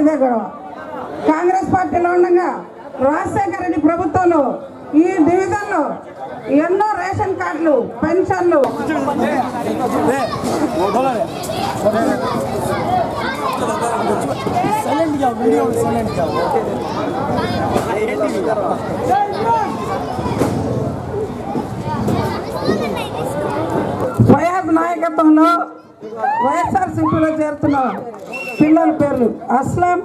ఇదే గొడవ. కాంగ్రెస్ పార్టీలో ఉండగా రాజశేఖర రెడ్డి ప్రభుత్వంలో ఈ డివిజన్లో ఎన్నో రేషన్ కార్డులు పెన్షన్లు. వైఎస్ నాయకత్వంలో వైఎస్ఆర్ సిపిలో చేరుతున్నారు పిల్లల పేర్లు అస్లాం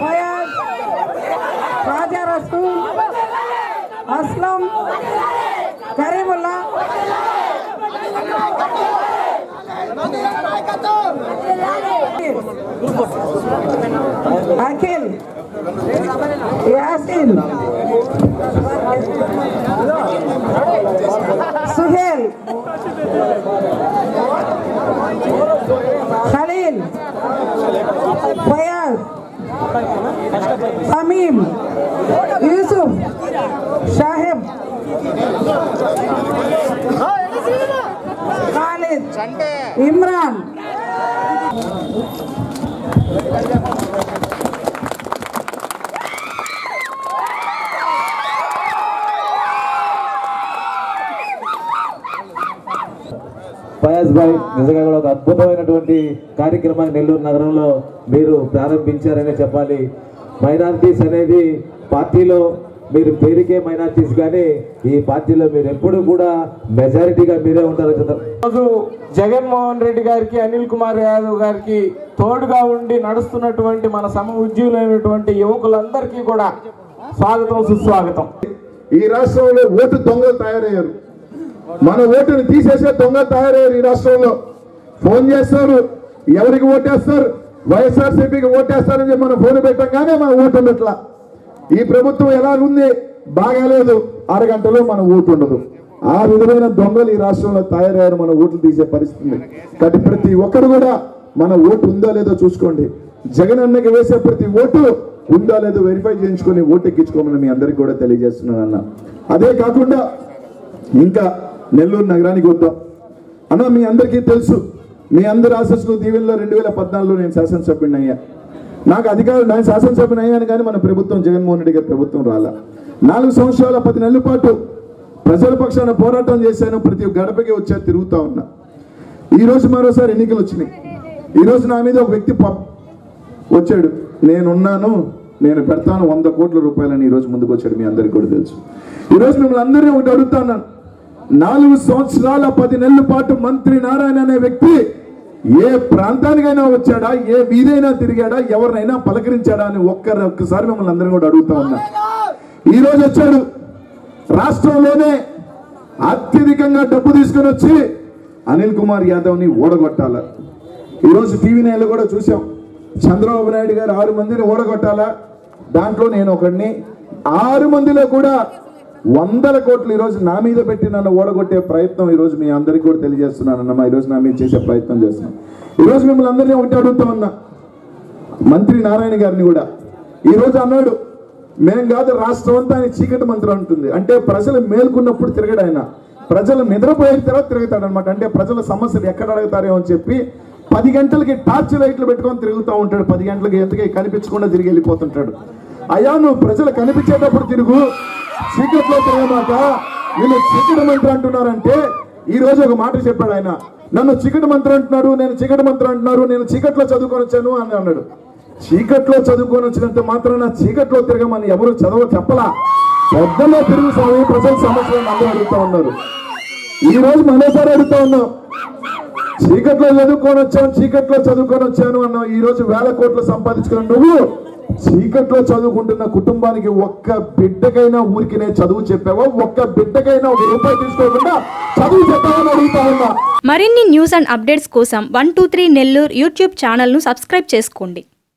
ఫయాజ్ రాజా రసూల్ أكل يا أسئل سهيل. خليل. فياض. أميم. يوسف. شاهب. خالد. عمران ఫయాజ్ భాయ్ నిజంగా కూడా ఒక అద్భుతమైనటువంటి కార్యక్రమాన్ని నెల్లూరు నగరంలో మీరు ప్రారంభించారనే చెప్పాలి. మైనారిటీస్ అనేది పార్టీలో మీరు పేరుకే మైనారిటీస్ కానీ ఈ పార్టీలో మీరు ఎప్పుడు కూడా మెజారిటీగా మీరే ఉంటారు కదా. రోజు జగన్మోహన్ రెడ్డి గారికి అనిల్ కుమార్ యాదవ్ గారికి తోడుగా ఉండి నడుస్తున్నటువంటి మన సమ ఉద్యోగులైనటువంటి యువకులందరికీ కూడా స్వాగతం సుస్వాగతం. ఈ రాష్ట్రంలో ఓటు దొంగలు తయారయ్యారు. మన ఓటుని తీసేసే దొంగలు తయారయ్యారు ఈ రాష్ట్రంలో. ఫోన్ చేస్తారు ఎవరికి ఓటేస్తారు? వైఎస్ఆర్సీపీకి ఓటేస్తారని చెప్పి మనం ఫోన్ పెట్టంగానే మన ఓటు ఉండట్లా. ఈ ప్రభుత్వం ఎలా ఉంది బాగాలేదు అరగంటలో మన ఓటు ఉండదు. ఆ విధమైన దొంగలు ఈ రాష్ట్రంలో తయారయ్యారు మన ఓట్లు తీసే పరిస్థితి కాబట్టి ప్రతి ఒక్కరు కూడా మన ఓటు ఉందో లేదో చూసుకోండి. జగన్ అన్నకి వేసే ప్రతి ఓటు ఉందో లేదో వెరిఫై చేయించుకొని ఓటు ఎక్కించుకోమని మీ అందరికి కూడా తెలియజేస్తున్నాను అన్న. అదే కాకుండా ఇంకా నెల్లూరు నగరానికి వద్దాం. అన్న మీ అందరికీ తెలుసు. మీ అందరి ఆశస్సులు దీవెనలో రెండు వేల పద్నాలుగులో నేను శాసనసభ్యుడిని అయ్యా. నాకు అధికారులు నేను శాసనసభ్యుని అయ్యాను కానీ మన ప్రభుత్వం జగన్మోహన్ రెడ్డి గారి ప్రభుత్వం రాలా. నాలుగు సంవత్సరాల పది నెలల పాటు ప్రజల పక్షాన పోరాటం చేశాను ప్రతి గడపకి వచ్చా తిరుగుతూ ఉన్నా. ఈరోజు మరోసారి ఎన్నికలు వచ్చినాయి. ఈరోజు నా మీద ఒక వ్యక్తి వచ్చాడు. నేనున్నాను నేను పెడతాను వంద కోట్ల రూపాయలని ఈరోజు ముందుకు వచ్చాడు మీ అందరికీ కూడా తెలుసు. ఈరోజు మిమ్మల్ని అందరినీ ఒకటి అడుగుతాను నాలుగు సంవత్సరాల పది నెలల పాటు మంత్రి నారాయణ అనే వ్యక్తి ఏ ప్రాంతానికైనా వచ్చాడా? ఏ వీధైనా తిరిగాడా? ఎవరినైనా పలకరించాడా అని ఒక్కరి ఒక్కసారి మిమ్మల్ని అందరినీ కూడా అడుగుతా ఉన్నా. ఈరోజు వచ్చాడు. రాష్ట్రంలోనే అత్యధికంగా డబ్బు తీసుకొని వచ్చి అనిల్ కుమార్ యాదవ్ని ఓడగొట్టాల. ఈరోజు టీవీ నైన్లో కూడా చూసాం చంద్రబాబు నాయుడు గారు ఆరు మందిని ఓడగొట్టాలా? దాంట్లో నేను ఒకడిని. ఆరు మందిలో కూడా వందల కోట్లు ఈరోజు నా మీద పెట్టి నన్ను ఓడగొట్టే ప్రయత్నం ఈరోజు మీ అందరికీ కూడా తెలియజేస్తున్నాను అన్నమా ఈరోజు నా మీద చేసే ప్రయత్నం చేస్తున్నాను. ఈరోజు మిమ్మల్ని అందరినీ ఒకటి అడుగుతా ఉన్నా. మంత్రి నారాయణ గారిని కూడా. ఈ రోజు అన్నాడు మేం కాదు రాష్ట్రం అంతా ఆయన చీకటి మంత్రం అంటుంది. అంటే ప్రజలు మేల్కొన్నప్పుడు తిరగడు ఆయన. ప్రజలు నిద్రపోయిన తర్వాత తిరుగుతాడు అనమాట అంటే ప్రజల సమస్యలు ఎక్కడ అడుగుతారేమో అని చెప్పి పది గంటలకి టార్చ్ లైట్లు పెట్టుకొని తిరుగుతూ ఉంటాడు. పది గంటలకి ఎంతకీ కనిపించకుండా తిరిగి వెళ్ళిపోతుంటాడు. అయ్యా నువ్వు ప్రజలు కనిపించేటప్పుడు తిరుగు. చీకట్లో తిరగమాట వీళ్ళు చీకటి మంత్రి అంటున్నారంటే ఈ రోజు ఒక మాట చెప్పాడు ఆయన. నన్ను చీకటి మంత్రి అంటున్నారు నేను చీకటి మంత్రి అంటున్నారు నేను చీకట్లో చదువుకొని వచ్చాను అని అన్నాడు. చీకట్లో చదువుకొని వచ్చినంత మాత్రాన చీకట్లో తిరగమని ఎవరు చదవ చెప్పలా? పెద్దలో తిరుగు స్వామి ప్రజల సమస్యలను అందరూ అడుగుతా ఉన్నారు. ఈ రోజు మరోసారి అడుగుతా ఉన్నాం చీకట్లో చదువుకొని వచ్చాను చీకట్లో చదువుకొని వచ్చాను అన్నావు. ఈ రోజు వేల కోట్లు సంపాదించుకున్న నువ్వు. చీకట్లో చదువుకుంటున్న కుటుంబానికి ఒక్క బిడ్డకైనా ఊరికినే చదువు చెప్పావా? ఒక్క బిడ్డకైనా ఒక రూపాయి తీసుకోకుండా చదువు చెప్పావని అడుగుతా ఉన్నా? మరిన్ని న్యూస్ అండ్ అప్డేట్స్ కోసం one two three Nellore YouTube ఛానల్ను సబ్స్క్రైబ్ చేసుకోండి.